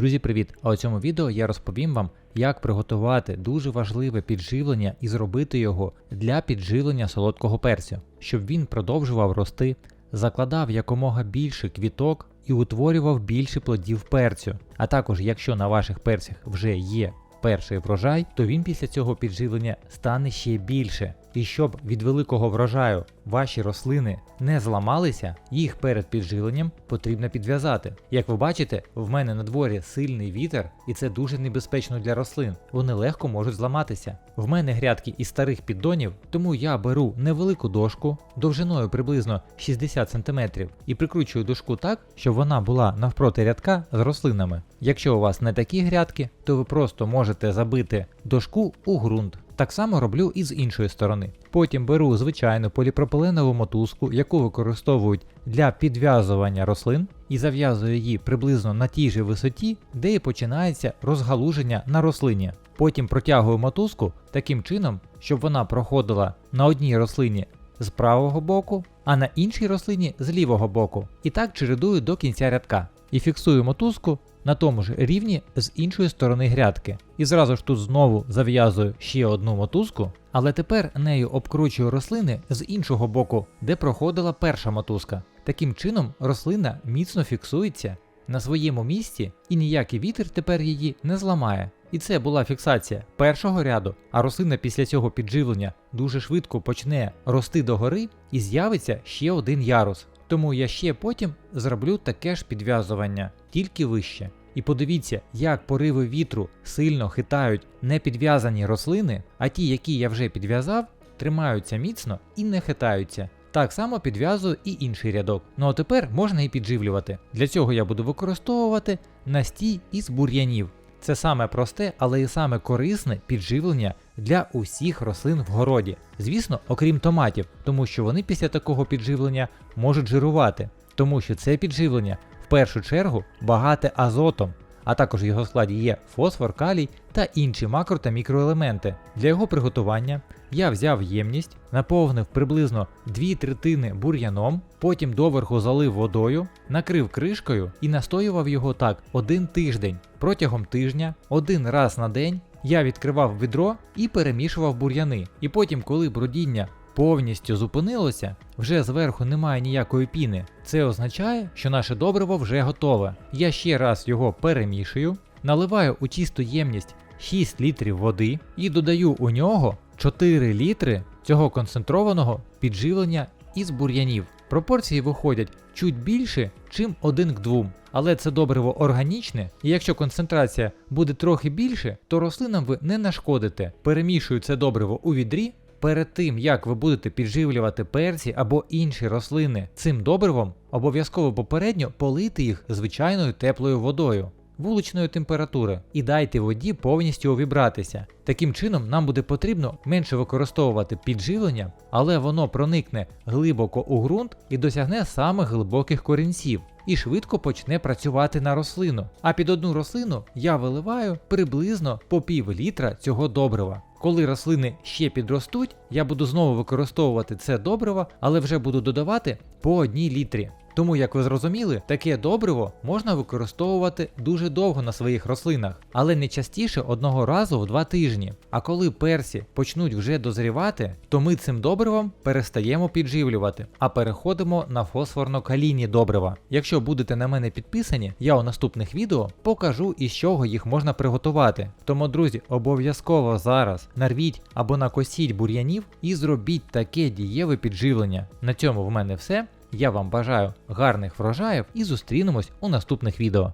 Друзі, привіт! А у цьому відео я розповім вам, як приготувати дуже важливе підживлення і зробити його для підживлення солодкого перцю, щоб він продовжував рости, закладав якомога більше квіток і утворював більше плодів перцю. А також, якщо на ваших перцях вже є перший врожай, то він після цього підживлення стане ще більше. І щоб від великого врожаю ваші рослини не зламалися, їх перед підживленням потрібно підв'язати. Як ви бачите, в мене на дворі сильний вітер, і це дуже небезпечно для рослин. Вони легко можуть зламатися. В мене грядки із старих піддонів, тому я беру невелику дошку довжиною приблизно 60 см і прикручую дошку так, щоб вона була навпроти рядка з рослинами. Якщо у вас не такі грядки, то ви просто можете забити дошку у ґрунт. Так само роблю і з іншої сторони. Потім беру звичайну поліпропиленову мотузку, яку використовують для підв'язування рослин, і зав'язую її приблизно на тій же висоті, де і починається розгалуження на рослині. Потім протягую мотузку таким чином, щоб вона проходила на одній рослині з правого боку, а на іншій рослині з лівого боку. І так чередую до кінця рядка. І фіксую мотузку на тому ж рівні з іншої сторони грядки. І зразу ж тут знову зав'язую ще одну мотузку, але тепер нею обкручую рослини з іншого боку, де проходила перша мотузка. Таким чином рослина міцно фіксується на своєму місці і ніякий вітер тепер її не зламає. І це була фіксація першого ряду, а рослина після цього підживлення дуже швидко почне рости догори і з'явиться ще один ярус. Тому я ще потім зроблю таке ж підв'язування, тільки вище. І подивіться, як пориви вітру сильно хитають непідв'язані рослини, а ті, які я вже підв'язав, тримаються міцно і не хитаються. Так само підв'язую і інший рядок. Ну а тепер можна і підживлювати. Для цього я буду використовувати настій із бур'янів. Це саме просте, але і саме корисне підживлення для усіх рослин в городі. Звісно, окрім томатів, тому що вони після такого підживлення можуть жирувати, тому що це підживлення в першу чергу багате азотом, а також в його складі є фосфор, калій та інші макро та мікроелементи. Для його приготування я взяв ємність, наповнив приблизно 2 третини бур'яном, потім доверху залив водою, накрив кришкою і настоював його так один тиждень. Протягом тижня, один раз на день, я відкривав відро і перемішував бур'яни. І потім, коли бродіння повністю зупинилося, вже зверху немає ніякої піни. Це означає, що наше добриво вже готове. Я ще раз його перемішую, наливаю у чисту ємність 6 літрів води і додаю у нього 4 літри цього концентрованого підживлення із бур'янів. Пропорції виходять чуть більше, чим 1 к 2. Але це добриво органічне, і якщо концентрація буде трохи більше, то рослинам ви не нашкодите. Перемішую це добриво у відрі. Перед тим, як ви будете підживлювати перці або інші рослини цим добривом, обов'язково попередньо полити їх звичайною теплою водою вуличної температури і дайте воді повністю увібратися. Таким чином, нам буде потрібно менше використовувати підживлення, але воно проникне глибоко у ґрунт і досягне самих глибоких корінців. І швидко почне працювати на рослину. А під одну рослину я виливаю приблизно по пів літра цього добрива. Коли рослини ще підростуть, я буду знову використовувати це добриво, але вже буду додавати по одній літрі. Тому, як ви зрозуміли, таке добриво можна використовувати дуже довго на своїх рослинах, але не частіше одного разу в два тижні. А коли персі почнуть вже дозрівати, то ми цим добривом перестаємо підживлювати, а переходимо на фосфорно-калійні добрива. Якщо будете на мене підписані, я у наступних відео покажу із чого їх можна приготувати. Тому, друзі, обов'язково зараз нарвіть або накосіть бур'янів і зробіть таке дієве підживлення. На цьому в мене все. Я вам бажаю гарних врожаїв і зустрінемось у наступних відео.